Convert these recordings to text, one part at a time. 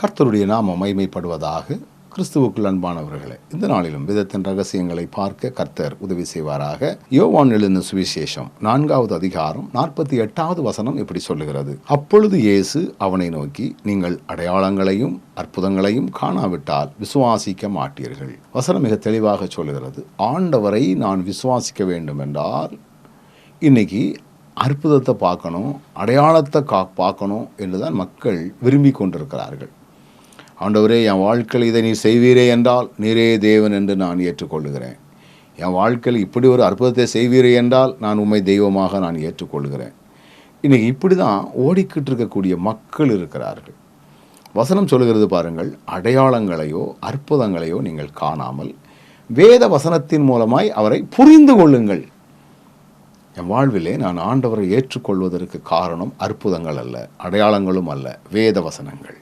கர்த்தருடைய நாம மைமைப்படுவதாக கிறிஸ்துவுக்குள் அன்பானவர்களே இந்த நாளிலும் விதத்தின் ரகசியங்களை பார்க்க கர்த்தர் உதவி செய்வாராக. யோவான் எழுந்த சுவிசேஷம் நான்காவது அதிகாரம் நாற்பத்தி எட்டாவது வசனம் இப்படி சொல்லுகிறது. அப்பொழுது இயேசு அவனை நோக்கி நீங்கள் அடையாளங்களையும் அற்புதங்களையும் காணாவிட்டால் விசுவாசிக்க மாட்டீர்கள். வசனம் மிக தெளிவாக சொல்லுகிறது. ஆண்டவரை நான் விசுவாசிக்க வேண்டும் என்றால் இன்னைக்கு அற்புதத்தை பார்க்கணும் அடையாளத்தை கா பார்க்கணும் என்று தான் மக்கள் விரும்பி கொண்டிருக்கிறார்கள். ஆண்டவரே என் வாழ்க்கையில் இதை நீ செய்வீரே என்றால் நீரே தேவன் என்று நான் ஏற்றுக்கொள்கிறேன் என் வாழ்க்கையில் இப்படி ஒரு அற்புதத்தை செய்வீரே என்றால் நான் உண்மை தெய்வமாக நான் ஏற்றுக்கொள்கிறேன் இன்னைக்கு இப்படி தான் ஓடிக்கிட்டு இருக்கக்கூடிய மக்கள் இருக்கிறார்கள். வசனம் சொல்லுகிறது பாருங்கள் அடையாளங்களையோ அற்புதங்களையோ நீங்கள் காணாமல் வேத வசனத்தின் மூலமாய் அவரை புரிந்து கொள்ளுங்கள். என் வாழ்விலே நான் ஆண்டவரை ஏற்றுக்கொள்வதற்கு காரணம் அற்புதங்கள் அல்ல அடையாளங்களும் அல்ல வேத வசனங்கள்.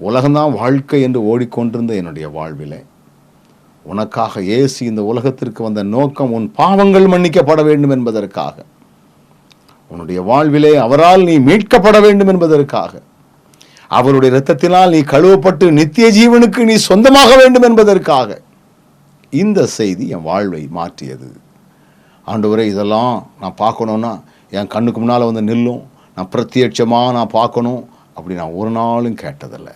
உலகம்தான் வாழ்க்கை என்று ஓடிக்கொண்டிருந்த என்னுடைய வாழ்விலே. உனக்காக இயேசு இந்த உலகத்திற்கு வந்த நோக்கம் உன் பாவங்கள் மன்னிக்கப்பட வேண்டும் என்பதற்காக. உன்னுடைய வாழ்விலே அவரால் நீ மீட்கப்பட வேண்டும் என்பதற்காக. அவருடைய இரத்தத்தினால் நீ கழுவப்பட்டு நித்திய ஜீவனுக்கு நீ சொந்தமாக வேண்டும் என்பதற்காக. இந்த செய்தி என் வாழ்வை மாற்றியது. ஆண்டவரே இதெல்லாம் நான் பார்க்கணுன்னா என் கண்ணுக்கு முன்னால் வந்து நில்லும். நான் பிரத்யட்சமாக நான் பார்க்கணும். அப்படி நான் ஒரு நாளும் கேட்டதில்லை.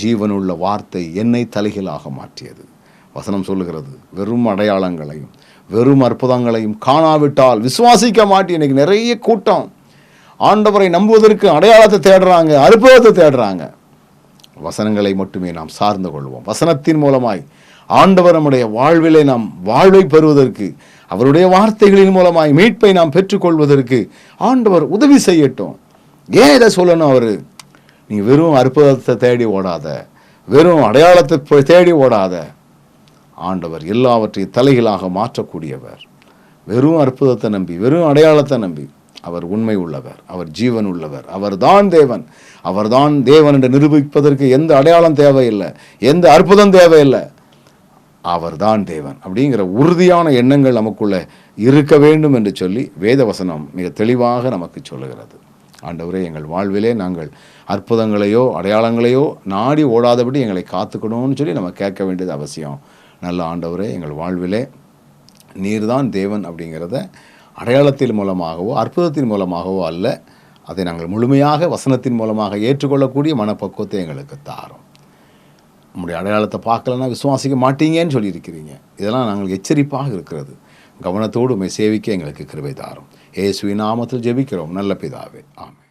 ஜீவனுள்ள வார்த்தை என்னை தலைகீழாக மாற்றியது. வசனம் சொல்லுகிறது வெறும் அடையாளங்களையும் வெறும் அற்புதங்களையும் காணாவிட்டால் விசுவாசிக்க மாட்டி இன்னைக்கு நிறைய கூட்டம். ஆண்டவரை நம்புவதற்கு அடையாளத்தை தேடுறாங்க அற்புதத்தை தேடுறாங்க. வசனங்களை மட்டுமே நாம் சார்ந்து கொள்வோம். வசனத்தின் மூலமாய் ஆண்டவர் நம்முடைய வாழ்விலே நாம் வாழ்வை பெறுவதற்கு அவருடைய வார்த்தைகளின் மூலமாய் மீட்பை நாம் பெற்றுக்கொள்வதற்கு ஆண்டவர் உதவி செய்யட்டும். ஏன் இதை சொல்லணும் அவர்? நீ வெறும் அற்புதத்தை தேடி ஓடாத. வெறும் அடையாளத்தை போய் தேடி ஓடாத. ஆண்டவர் எல்லாவற்றையும் தலைகளாக மாற்றக்கூடியவர். வெறும் அற்புதத்தை நம்பி வெறும் அடையாளத்தை நம்பி அவர் உண்மை உள்ளவர் அவர் ஜீவன் உள்ளவர் அவர்தான் தேவன். அவர்தான் தேவன் என்று நிரூபிப்பதற்கு எந்த அடையாளம் தேவையில்லை எந்த அற்புதம் தேவையில்லை. அவர்தான் தேவன் அப்படிங்கிற உறுதியான எண்ணங்கள் நமக்குள்ளே இருக்க வேண்டும் என்று சொல்லி வேதவசனம் மிக தெளிவாக நமக்கு சொல்லுகிறது. ஆண்டவரே எங்கள் வாழ்விலே நாங்கள் அற்புதங்களையோ அடையாளங்களையோ நாடி ஓடாதபடி எங்களை காத்துக்கணும்னு சொல்லி நம்ம கேட்க வேண்டியது அவசியம். நல்ல ஆண்டவரே எங்கள் வாழ்விலே நீர்தான் தேவன் அப்படிங்கிறத அடையாளத்தின் மூலமாகவோ அற்புதத்தின் மூலமாகவோ அல்ல அதை நாங்கள் முழுமையாக வசனத்தின் மூலமாக ஏற்றுக்கொள்ளக்கூடிய மனப்பக்குவத்தை எங்களுக்கு தாரும். நம்முடைய அடையாளத்தை பார்க்கலன்னா விசுவாசிக்க மாட்டீங்கன்னு சொல்லியிருக்கிறீங்க. இதெல்லாம் நாங்கள் எச்சரிப்பாக இருக்கிறது. கவனத்தோடு உண்மை சேவிக்க எங்களுக்கு கிருபை தாரும். ஏசுவி நாமத்தில் ஜெபிக்கிறோம். நல்ல பிதாவே. ஆமென்.